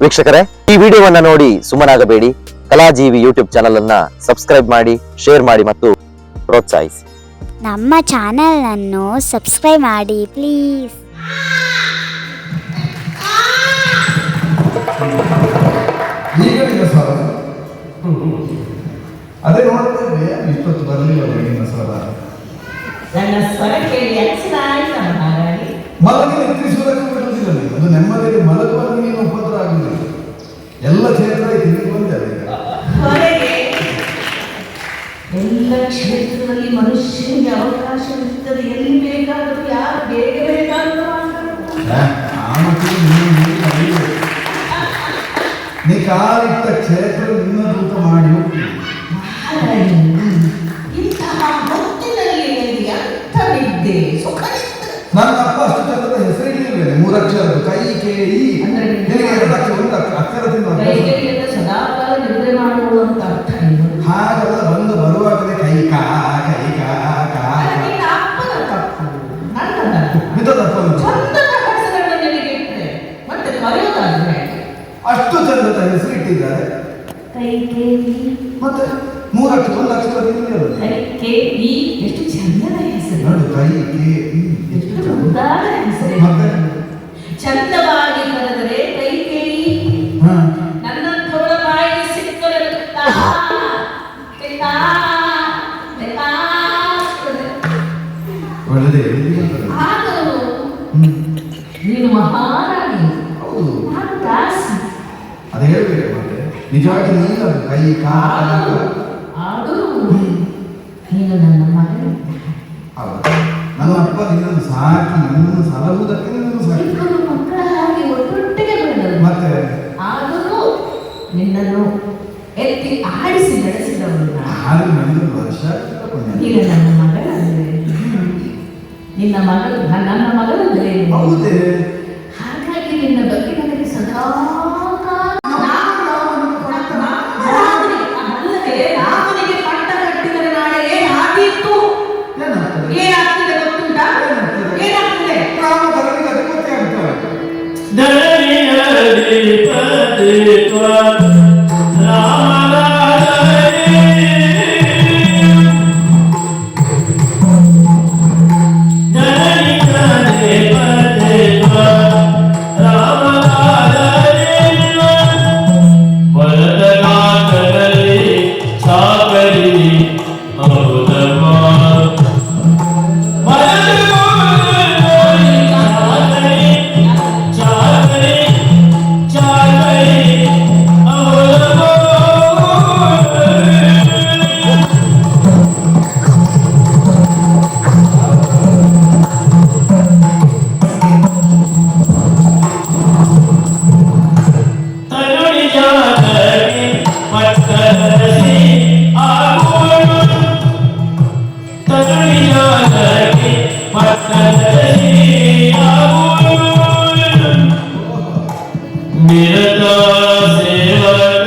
ವೀಕ್ಷಕರೇ ಈ ವಿಡಿಯೋವನ್ನ ನೋಡಿ ಸುಮ್ಮನಾಗಬೇಡಿ. ಕಲಾಜೀವಿ ಯೂಟ್ಯೂಬ್ ಚಾನಲ್ ಅನ್ನ ಸಬ್ಸ್ಕ್ರೈಬ್ ಮಾಡಿ ಶೇರ್ ಮಾಡಿ ಮತ್ತು ಪ್ರೋತ್ಸಾಹಿಸಿ. ನಮ್ಮ ಚಾನಲನ್ನು ಸಬ್ಸ್ಕ್ರೈಬ್ ಮಾಡಿ ಪ್ಲೀಸ್ ಅದೇ ಇಷ್ಟೊತ್ತು ಬರಲಿಲ್ಲ ಬೆಳಗಿನ ನನ್ನ ಸ್ವರ ಕೇಳಿ ಮಲಗಿ ನಿದ್ರಿಸುವುದಕ್ಕೆ ಬಿಡುವುದಿಲ್ಲ ಅದು ನೆಮ್ಮದಿಯಲ್ಲಿ ಮಲಗುವಾಗ ಕ್ಷೇತ್ರದಲ್ಲಿ ಮನುಷ್ಯನಿಗೆ ಅವಕಾಶವಿರುತ್ತದೆ ಎಲ್ಲಿ ಬೇಕಾದರೂ ಯಾರು ಬೇಗ ಬೇಕಾದರೂ. ನೀ ಕಾಲಿಟ್ಟ ಕ್ಷೇತ್ರ ನಿನ್ನ ದೂತ ಮಾಡಿ ಇಂತಹ ಹೊತ್ತಿನಲ್ಲಿ ನನ್ನ ಅಪ್ಪ ಅಷ್ಟು ಚಂದ್ರದ ಹೆಸರಿನ ಮೂರಕ್ಷರ ಕೈ ಕೇಳಿ. ಅಂದ್ರೆ ಕೈ ಕೇಳಿ ಮತ್ತೆ ಮೂರು ಅಕ್ಷರ ಒಂದು ಅಕ್ಷರ ಕೇಳಿ ಎಷ್ಟು ಚಂದದ ಹೆಸರು. ನೋಡು ಕೈ ಕೆ ಈ ಎಷ್ಟು ಎಷ್ಟು ಚಂದ. ಮುದ್ದಾದ ಹೆಸರು. ಮತ್ತೆ? ಚಂದವಾಗಿ ಕರೆದರೆ ಕೈ ಕೇಳಿ ಹಾ. ನನ್ನಂಥವಳ ಬಾಯಿಗೆ ಸಿಕ್ಕರೆ ತಾ, ತಾ, ತಾ, ಒಳ್ಳೆದೇ. ನೀನು ಮಹಾರಾಣಿ. ಹೌದು. ನಾನು ದಾಸಿ ಅದು ಹೇಳ್ಬೇಕು. ನಿಜವಾಗಿ ನೀನು ಕೈ ಕಾಲು ನೀನು ನನ್ನ ಮಗಳು. ಹೌದು. ನನ್ನ ಅಪ್ಪ ನಿನ್ನನ್ನು ಸಾಕಿ ನನ್ನನ್ನು ಸಲಹುವುದಕ್ಕೆ ನಿನ್ನನ್ನು ಸಾಕಿ. ಮಕ್ಕಳ ಹಾಗೆ ಒಟ್ಟೊಟ್ಟಿಗೆ ಬೆಳೆದರು. ಮತ್ತೆ? ಆದರೂ ನಿನ್ನನ್ನು ಎತ್ತಿ ಆಡಿಸಿ ನಡೆಸಿದವರು. ಆರು ನನಗೆ ವರ್ಷ. ನೀನು ನನ್ನ ಮಗಳಂದ್ರೆ? ನಿನ್ನ ಮಗಳು ನನ್ನ ಮಗಳಂದ್ರೆ ಹೌದೇ. ಹಾಗಾಗಿ ನಿನ್ನ ಬಗ್ಗೆ ನನಗೆ ಸದಾ Yeah. sevdasıyla